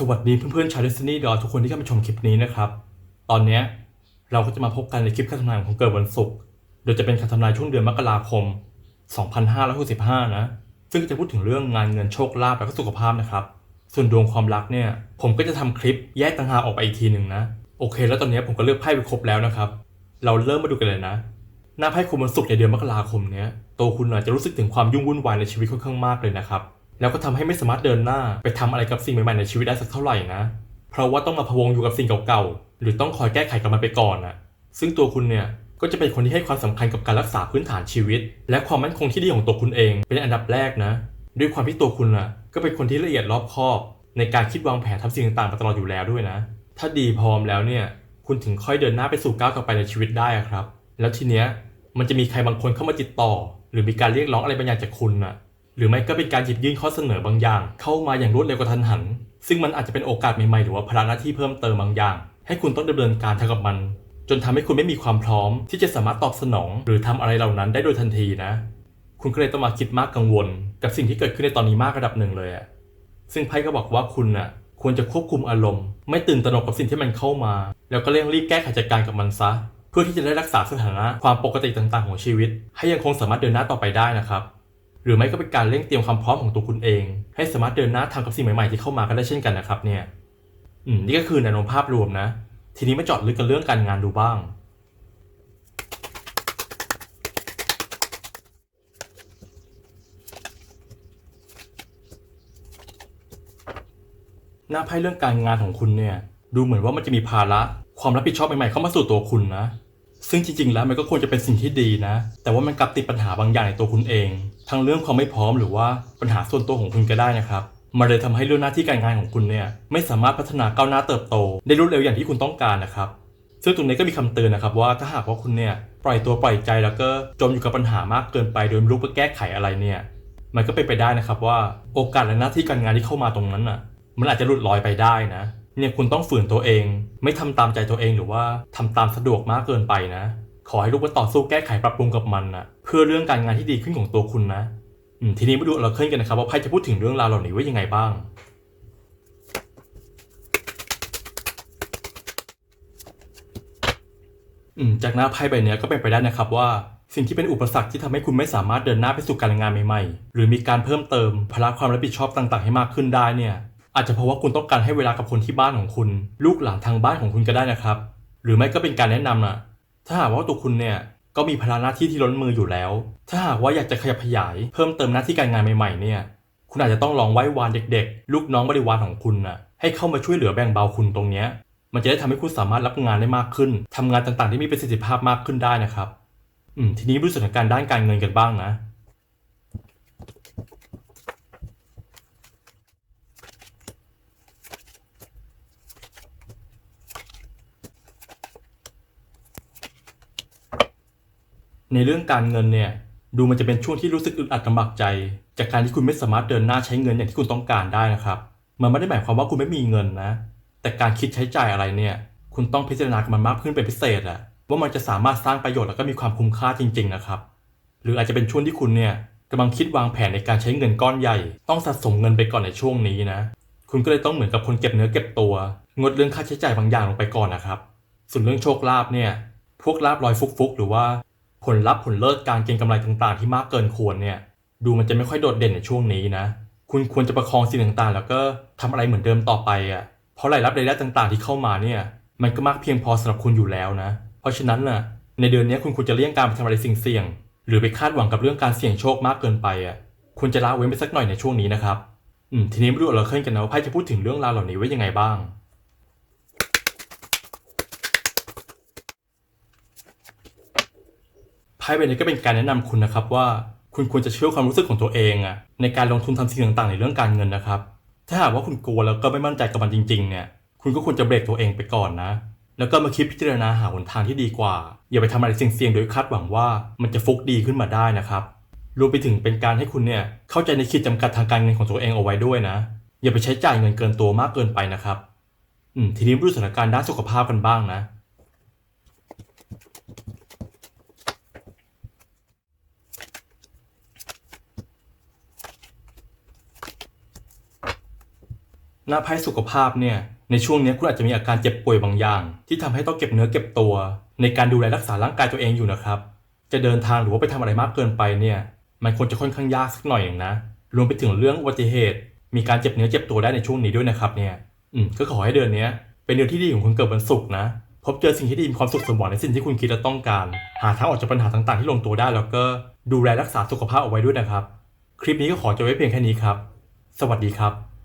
สวัสดีเพื่อนๆชาวดิสนีย์ดอทุกคนที่เข้ามาชมคลิปนี้นะครับ ตอนนี้เราก็จะมาพบกันในคลิปคำทำนายของเกิดวันศุกร์โดยจะเป็นคำทำนายช่วงเดือนมกราคม 2565 นะ ซึ่งจะพูดถึงเรื่องงานเงินโชคลาภและก็สุขภาพนะครับ ส่วนดวงความรักเนี่ย ผมก็จะทำคลิปแยกต่างหากออกไปอีกทีหนึ่งนะ โอเค แล้วตอนนี้ผมก็เลือกไพ่ไปครบแล้วนะครับ เราเริ่มมาดูกันเลยนะ หน้าไพ่คุณวันศุกร์ในเดือนมกราคมเนี้ยตัวคุณอาจจะรู้สึกถึงความยุ่งวุ่นวายในชีวิตค่อนข้างมากเลยนะครับ แล้วก็ทำให้ไม่สามารถเดินหน้าไปทำอะไรกับสิ่งใหม่ๆในชีวิตได้สักเท่าไหร่นะ เพราะว่าต้องมาพะวงอยู่กับสิ่งเก่าๆ หรือต้องคอยแก้ไขกับมันไปก่อนนะซึ่งตัวคุณเนี่ยก็จะเป็นคนที่ให้ความสำคัญกับการรักษาพื้นฐานชีวิต และความมั่นคงที่ดีของตัวคุณเอง เป็นอันดับแรกนะ ด้วยความที่ตัวคุณน่ะก็เป็นคนที่ละเอียดรอบคอบ ในการคิดวางแผนทำสิ่งต่างๆมาตลอดอยู่แล้วด้วยนะ ถ้าดีพร้อมแล้วเนี่ยคุณถึงค่อยเดินหน้าไปสู่ก้าวต่อไปในชีวิตได้ครับ แล้วทีเนี้ยมันจะมีใครบางคนเข้ามาติดต่อ หรือมีการเรียกร้องอะไรบางอย่างจากคุณน่ะ หรือไม่ก็เป็นการหยิบยื่นข้อเสนอบางอย่าง เข้ามาอย่างรวดเร็วกระทันหัน ซึ่งมันอาจจะเป็นโอกาสใหม่ๆหรือว่าภาระหน้าที่เพิ่มเติมบางอย่าง ให้คุณต้องดำเนินการทำกับมัน จนทำให้คุณไม่มีความพร้อม ที่จะสามารถตอบสนอง หรือทำอะไรเหล่านั้นได้โดยทันทีนะ คุณก็เลยต้องมาคิดมากกังวล กับสิ่งที่เกิดขึ้นในตอนนี้มากระดับหนึ่งเลยอะซึ่งไพ่ก็บอกว่าคุณน่ะควรจะควบคุมอารมณ์ ไม่ตื่นตระหนกกับสิ่งที่มันเข้ามา แล้วก็เร่งรีบแก้ไขจัดการกับมันซะ เพื่อที่จะได้รักษาสถานะความปกติต่างๆ ของชีวิต ให้ยังคงสามารถเดินหน้าต่อไปได้นะครับ หรือไม่ก็เป็นการเร่งเตรียมความพร้อมของตัวคุณเอง ให้สามารถเดินหน้าทำกับสิ่งใหม่ๆที่เข้ามาก็ได้เช่นกันนะครับเนี่ยอืมนี่ก็คือแนวโน้มภาพรวมนะ ทีนี้มาเจาะลึกกันเรื่องการงานดูบ้าง หน้าไพ่เรื่องการงานของคุณเนี่ยดูเหมือนว่ามันจะมีภาระความรับผิดชอบใหม่ๆเข้ามาสู่ตัวคุณนะ ซึ่งจริงๆ แล้วมันก็ควรจะเป็นสิ่งที่ดีนะ แต่ว่ามันกลับติดปัญหาบางอย่างในตัวคุณเอง ทั้งเรื่องความไม่พร้อมหรือว่าปัญหาส่วนตัวของคุณก็ได้นะครับมันเลยทำให้เรื่องหน้าที่การงานของคุณเนี่ยไม่สามารถพัฒนาก้าวหน้าเติบโต ได้รวดเร็วอย่างที่คุณต้องการนะครับซึ่งตรงนี้ก็มีคำเตือนนะครับว่าถ้าหากว่าคุณเนี่ยปล่อยตัวปล่อยใจแล้วก็จมอยู่กับปัญหามากเกินไปโดยไม่รู้จะแก้ไขอะไรเนี่ยมันก็เป็นไปได้นะครับว่าโอกาสและหน้าที่การงานที่เข้ามาตรงนั้นน่ะมันอาจจะหลุดลอยไปได้นะเนี่ยคุณต้องฝืนตัวเอง ไม่ทำตามใจตัวเองหรือว่าทำตามสะดวกมากเกินไปนะ ขอให้ลูกว่าต่อสู้แก้ไขปรับปรุงกับมันนะ เพื่อเรื่องการงานที่ดีขึ้นของตัวคุณนะทีนี้มาดูเราเคลื่อนกันนะครับว่าไพ่จะพูดถึงเรื่องราวเหล่านี้ว่ายังไงบ้าง จากหน้าไพ่ใบเนี้ยก็เป็นไปได้นะครับว่า สิ่งที่เป็นอุปสรรคที่ทำให้คุณไม่สามารถเดินหน้าไปสู่การงานใหม่ๆ หรือมีการเพิ่มเติมภาระความรับผิดชอบต่างๆ ให้มากขึ้นได้เนี่ย อาจจะเพราะว่าคุณต้องการให้เวลากับคนที่บ้านของคุณ ลูกหลานทางบ้านของคุณก็ได้นะครับ หรือไม่ก็เป็นการแนะนำนะถ้าหากว่าตัวคุณเนี่ย ก็มีภาระหน้าที่ที่ล้นมืออยู่แล้ว ถ้าหากว่าอยากจะขยับขยาย เพิ่มเติมหน้าที่การงานใหม่ๆเนี่ยคุณอาจจะต้องลองไหว้วานเด็กๆ ลูกน้องบริวารของคุณน่ะให้เข้ามาช่วยเหลือแบ่งเบาคุณตรงเนี้ยมันจะได้ทำให้คุณสามารถรับงานได้มากขึ้นทำงานต่างๆ ที่มีประสิทธิภาพมากขึ้นได้นะครับ อืมทีนี้มาดูสถานการณ์ด้านการเงินกันบ้างนะ ในเรื่องการเงินเนี่ยดูมันจะเป็นช่วงที่รู้สึกอึดอัดลำบากใจ จากการที่คุณไม่สามารถเดินหน้าใช้เงินอย่างที่คุณต้องการได้นะครับ มันไม่ได้หมายความว่าคุณไม่มีเงินนะ แต่การคิดใช้จ่ายอะไรเนี่ย คุณต้องพิจารณามันมากขึ้นเป็นพิเศษอะว่ามันจะสามารถสร้างประโยชน์แล้วก็มีความคุ้มค่าจริง ๆ นะครับ หรืออาจจะเป็นช่วงที่คุณเนี่ยกำลังคิดวางแผนในการใช้เงินก้อนใหญ่ ต้องสะสมเงินไปก่อนในช่วงนี้นะ คุณก็เลยต้องเหมือนกับคนเก็บเนื้อเก็บตัว งดเรื่องค่าใช้จ่ายบางอย่างลงไปก่อนนะครับ ส่วนเรื่องโชคลาภเนี่ย พวกลาบลอยฟุกๆ หรือว่า ผลลัพธ์ผลเลิศการเก็งกำไรต่างๆ ที่มากเกินควรเนี่ยดูมันจะไม่ค่อยโดดเด่นในช่วงนี้นะ คุณควรจะประคองสิ่งต่างๆ แล้วก็ทำอะไรเหมือนเดิมต่อไปอะเพราะรายรับรายได้ต่างๆ ที่เข้ามาเนี่ยมันก็มากเพียงพอสำหรับคุณอยู่แล้วนะ เพราะฉะนั้นน่ะในเดือนนี้คุณควรจะเลี่ยงการไปทำอะไรสิ่งเสี่ยง หรือไปคาดหวังกับเรื่องการเสี่ยงโชคมากเกินไปอะคุณจะละเว้นไปสักหน่อยในช่วงนี้นะครับอืมทีนี้มาดูเราเคลื่อนกันนะว่าไพ่จะพูดถึงเรื่องราวเหล่านี้ไว้ยังไงบ้าง ไพ่ใบนี้ก็เป็นการแนะนำคุณนะครับว่าคุณควรจะเชื่อความรู้สึกของตัวเองอะในการลงทุนทำสิ่งต่างๆ ในเรื่องการเงินนะครับ ถ้าหากว่าคุณกลัวแล้วก็ไม่มั่นใจกับมันจริง ๆ เนี่ย คุณก็ควรจะเบรกตัวเองไปก่อนนะ แล้วก็มาคิดพิจารณาหาหนทางที่ดีกว่า อย่าไปทำอะไรเสี่ยงๆโดยคาดหวังว่ามันจะฟุกดีขึ้นมาได้นะครับรวมไปถึงเป็นการให้คุณเนี่ยเข้าใจในขีดจำกัดทางการเงินของตัวเองเอาไว้ด้วยนะ อย่าไปใช้จ่ายเงินเกินตัวมากเกินไปนะครับอืมทีนี้มาดูสถานการณ์ด้านสุขภาพกันบ้างนะ หน้าไพ่สุขภาพเนี่ยในช่วงนี้คุณอาจจะมีอาการเจ็บป่วยบางอย่าง ที่ทำให้ต้องเก็บเนื้อเก็บตัว ในการดูแลรักษาร่างกายตัวเองอยู่นะครับ จะเดินทางหรือว่าไปทำอะไรมากเกินไปเนี่ยมันควรจะค่อนข้างยากสักหน่อยอย่างนะ รวมไปถึงเรื่องอุบัติเหตุ มีการเจ็บเนื้อเจ็บตัวได้ในช่วงนี้ด้วยนะครับเนี่ยอืมก็ขอให้เดือนนี้เป็นเดือนที่ดีของคนเกิดวันศุกร์นะ พบเจอสิ่งที่ดีมีความสุขสมหวังในสิ่งที่คุณคิดและต้องการ หาทางออกจากปัญหาต่างๆ ที่ลงตัวได้ แล้วก็ดูแลรักษาสุขภาพเอาไว้ด้วยนะครับ คลิปนี้ก็ขอจบไว้เพียงแค่นี้ครับ สวัสดีครับ